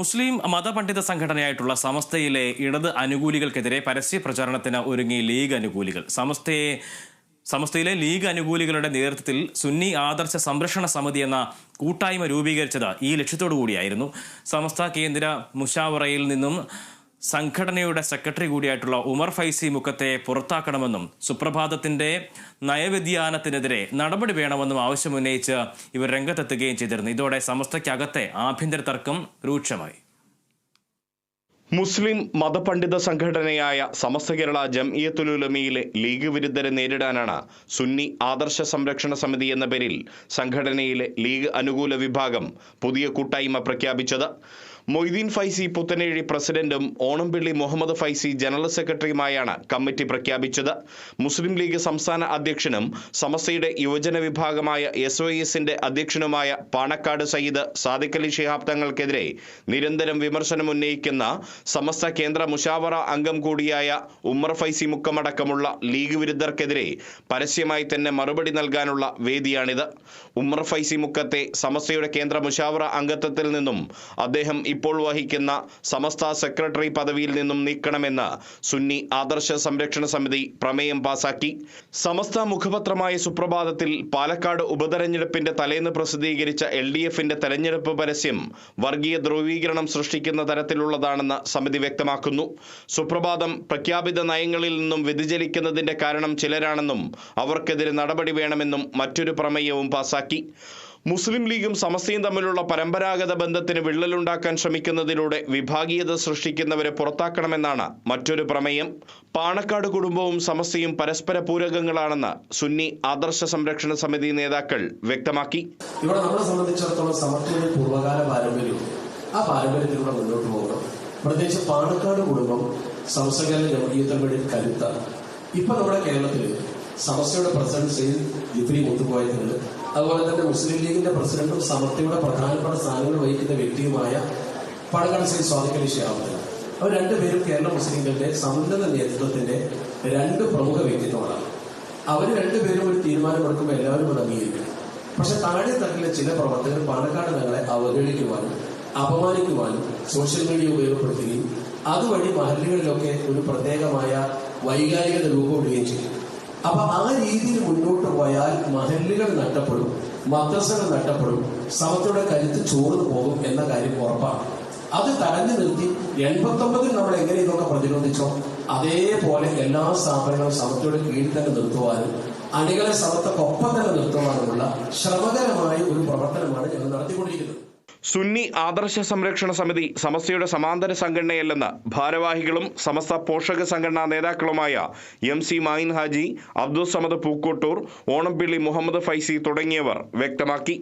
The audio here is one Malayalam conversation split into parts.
മുസ്ലിം മതപണ്ഡിത സംഘടനയായിട്ടുള്ള സമസ്തയിലെ ഇടത് അനുകൂലികൾക്കെതിരെ പരസ്യ പ്രചാരണത്തിന് ഒരുങ്ങി ലീഗ് അനുകൂലികൾ. സമസ്തയെ സമസ്തയിലെ ലീഗ് അനുകൂലികളുടെ നേതൃത്വത്തിൽ സുന്നി ആദർശ സംരക്ഷണ സമിതി എന്ന കൂട്ടായ്മ രൂപീകരിച്ചത് ഈ ലക്ഷ്യത്തോടു കൂടിയായിരുന്നു സമസ്ത കേന്ദ്ര മുഷാവറയിൽ നിന്നും സംഘടനയുടെ സെക്രട്ടറി കൂടിയായിട്ടുള്ള ഉമർ ഫൈസി മുഖത്തെ പുറത്താക്കണമെന്നും സുപ്രഭാതത്തിന്റെ നയവ്യതിയാനത്തിനെതിരെ നടപടി വേണമെന്നും ആവശ്യമുന്നയിച്ച് ഇവർ രംഗത്തെത്തുകയും ചെയ്തിരുന്നു. ഇതോടെ സമസ്തയ്ക്കകത്തെ ആഭ്യന്തര തർക്കം രൂക്ഷമായി. മുസ്ലിം മതപണ്ഡിത സംഘടനയായ സമസ്ത കേരള ജംഇയത്തുലുലമിയിലെ ലീഗ് വിരുദ്ധരെ നേരിടാനാണ് സുന്നി ആദർശ സംരക്ഷണ സമിതി എന്ന പേരിൽ സംഘടനയിലെ ലീഗ് അനുകൂല വിഭാഗം പുതിയ കൂട്ടായ്മ പ്രഖ്യാപിച്ചത്. മൊയ്തീൻ ഫൈസി പുത്തനേഴി പ്രസിഡന്റും ഓണംപിള്ളി മുഹമ്മദ് ഫൈസി ജനറൽ സെക്രട്ടറിയുമായാണ് കമ്മിറ്റി പ്രഖ്യാപിച്ചത്. മുസ്ലിം ലീഗ് സംസ്ഥാന അധ്യക്ഷനും സമസ്തയുടെ യുവജന വിഭാഗമായ എസ് ഒ എസിന്റെ അധ്യക്ഷനുമായ പാണക്കാട് സയ്യിദ് സാദിഖലി ശിഹാബ് തങ്ങൾക്കെതിരെ നിരന്തരം വിമർശനം ഉന്നയിക്കുന്ന സമസ്ത കേന്ദ്ര മുഷാവറ അംഗം കൂടിയായ ഉമ്മർ ഫൈസി മുക്കമടക്കമുള്ള ലീഗ് വിരുദ്ധർക്കെതിരെ പരസ്യമായി തന്നെ മറുപടി നൽകാനുള്ള വേദിയാണിത്. ഉമ്മർ ഫൈസി മുക്കത്തെ സമസ്തയുടെ കേന്ദ്ര മുഷാവറ അംഗത്വത്തിൽ നിന്നും അദ്ദേഹം ഇപ്പോൾ വഹിക്കുന്ന സമസ്ത സെക്രട്ടറി പദവിയിൽ നിന്നും നീക്കണമെന്ന് സുന്നി ആദർശ സംരക്ഷണ സമിതി പ്രമേയം പാസാക്കി. സമസ്ത മുഖപത്രമായ സുപ്രഭാതത്തിൽ പാലക്കാട് ഉപതെരഞ്ഞെടുപ്പിന്റെ തലേന്ന് പ്രസിദ്ധീകരിച്ച എൽ ഡി എഫിന്റെ തെരഞ്ഞെടുപ്പ് പരസ്യം വർഗീയ ധ്രുവീകരണം സൃഷ്ടിക്കുന്ന തരത്തിലുള്ളതാണെന്ന് സമിതി വ്യക്തമാക്കുന്നു. സുപ്രഭാതം പ്രഖ്യാപിത നയങ്ങളിൽ നിന്നും വ്യതിചലിക്കുന്നതിന്റെ കാരണം ചിലരാണെന്നും അവർക്കെതിരെ നടപടി വേണമെന്നും മറ്റൊരു പ്രമേയവും പാസാക്കി. മുസ്ലിം ലീഗും സമസ്തയും തമ്മിലുള്ള പരമ്പരാഗത ബന്ധത്തിന് വിള്ളലുണ്ടാക്കാൻ ശ്രമിക്കുന്നതിലൂടെ വിഭാഗീയത സൃഷ്ടിക്കുന്നവരെ പുറത്താക്കണമെന്നാണ് മറ്റൊരു പ്രമേയം. പാണക്കാട് കുടുംബവും സമസ്തയും പരസ്പര പൂരകങ്ങളാണെന്ന് സുന്നി ആദർശ സംരക്ഷണ സമിതി നേതാക്കൾ വ്യക്തമാക്കി. ഇവിടെ നമ്മളെ സംബന്ധിച്ചിടത്തോളം സമസ്തയുടെ പൂർവകാല പാരമ്പര്യവും ആ പാരമ്പര്യത്തിലൂടെ മുന്നോട്ട് പോകണം. പ്രത്യേകിച്ച് പാണക്കാട് കുടുംബം സംസ്ഥകാല ജമീയത്തമ്മയുടെ കരുത്താണ് ഇപ്പൊ നമ്മുടെ കേരളത്തിൽ സമസ്തയുടെ പ്രസൻസിൽ ഇത്രയും ജിഫ്രി മുത്തുപോയതുണ്ട് അതുപോലെ തന്നെ മുസ്ലിം ലീഗിന്റെ പ്രസിഡന്റും സമർത്ഥയുടെ പ്രധാനപ്പെട്ട സ്ഥാനങ്ങൾ വഹിക്കുന്ന വ്യക്തിയുമായ പാണക്കാട് ശ്രീ സ്വാദിഖ് അലി അവർ രണ്ടുപേരും കേരള മുസ്ലിങ്ങളുടെ സമുന്നത നേതൃത്വത്തിന്റെ രണ്ട് പ്രമുഖ വ്യക്തിത്വങ്ങളാണ്. അവർ രണ്ടുപേരും ഒരു തീരുമാനമെടുക്കുമ്പോൾ എല്ലാവരും അത് അംഗീകരിക്കും. പക്ഷെ താഴെ തട്ടിലെ ചില പ്രവർത്തകർ പാലക്കാട് തങ്ങളെ അവഗണിക്കുവാനും അപമാനിക്കുവാനും സോഷ്യൽ മീഡിയ ഉപയോഗപ്പെടുത്തുകയും അതുവഴി മഹല്ലുകളിലൊക്കെ ഒരു പ്രത്യേകമായ വൈകാരികത രൂപപ്പെടുകയും ചെയ്യും. അപ്പൊ ആ രീതിയിൽ മുന്നോട്ട് പോയാൽ മഹല്ലുകൾ നഷ്ടപ്പെടും മദ്രസകൾ നഷ്ടപ്പെടും സമത്തോടെ കരുത്ത് ചോർന്നു പോകും എന്ന കാര്യം ഉറപ്പാണ്. അത് തടഞ്ഞു നിർത്തി എൺപത്തൊമ്പതിൽ നമ്മൾ എങ്ങനെ ഇതൊക്കെ പ്രതിരോധിച്ചോ അതേപോലെ എല്ലാ സ്ഥാപനങ്ങളും സമത്തോടെ കീഴിൽ തന്നെ നിർത്തുവാനും അണികളെ സമത്തൊക്കൊപ്പം തന്നെ നിർത്തുവാനുമുള്ള ശ്രമകരമായ ഒരു പ്രവർത്തനമാണ് ഞങ്ങൾ നടത്തിക്കൊണ്ടിരിക്കുന്നത്. സുന്നി ആദർശ സംരക്ഷണ സമിതി സമസ്തയുടെ സമാന്തര സംഘടനയല്ലെന്ന് ഭാരവാഹികളും സമസ്ത പോഷക സംഘടനാ നേതാക്കളുമായ എം സി മായിൻ ഹാജി അബ്ദുൾ സമദ് പൂക്കോട്ടൂർ ഓണംപിള്ളി മുഹമ്മദ് ഫൈസി തുടങ്ങിയവർ വ്യക്തമാക്കി.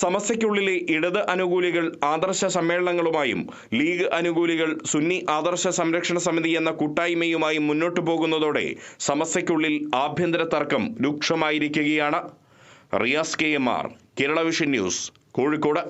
സമസ്തയ്ക്കുള്ളിലെ ഇടത് അനുകൂലികൾ ആദർശ സമ്മേളനങ്ങളുമായും ലീഗ് അനുകൂലികൾ സുന്നി ആദർശ സംരക്ഷണ സമിതി എന്ന കൂട്ടായ്മയുമായും മുന്നോട്ടു പോകുന്നതോടെ സമസ്തയ്ക്കുള്ളിൽ ആഭ്യന്തര തർക്കം രൂക്ഷമായിരിക്കുകയാണ്. Riyas K M R Kerala vision news Kozhikode.